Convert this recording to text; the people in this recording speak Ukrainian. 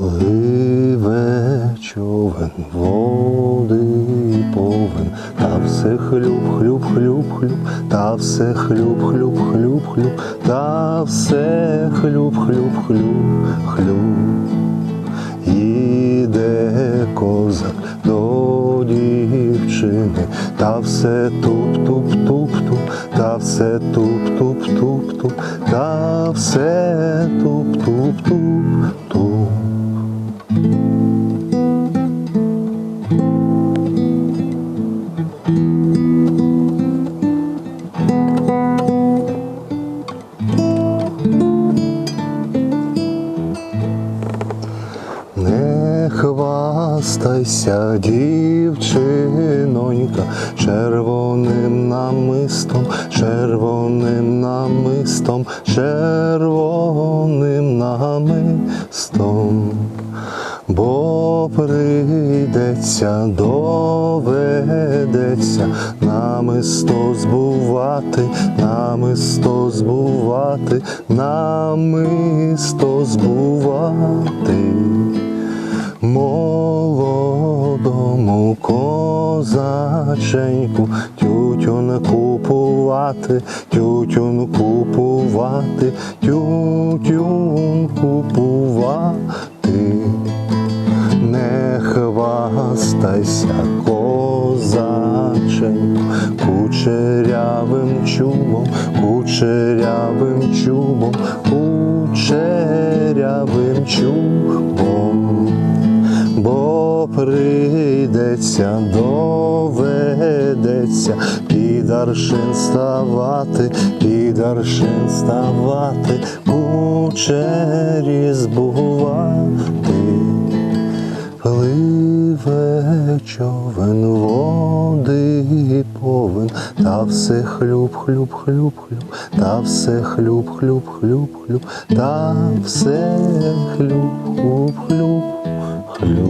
Пливе човен, води повен, та все хлюб, хлюб, хлюб, хлюб, та все хлюб, хлюб, хлюб, хлюб, та все хлюб, хлюб, хлюб, хлюб. Іде козак до дівчини, та все туп, туп, туп, туп, та все туп, туп, туп, туп, та все хвастайся, дівчинонька, червоним намистом, червоним намистом, червоним намистом. Бо прийдеться, доведеться намисто збувати, намисто збувати, намисто збувати. Молодому козаченьку тютюн купувати, тютюн купувати, тютюн купувати. Не хвастайся, козаченьку, кучерявим чубом, кучерявим чубом, кучерявим чубом, бо прийдеться, доведеться, під аршин ставати, під аршин ставати, кучері збувати. Пливе човен води повен, та все хлюб, хлюб, хлюб, хлюб, та все хлюб, хлюб, хлюб, хлюб, та все хлюб, хлюб, хлюб.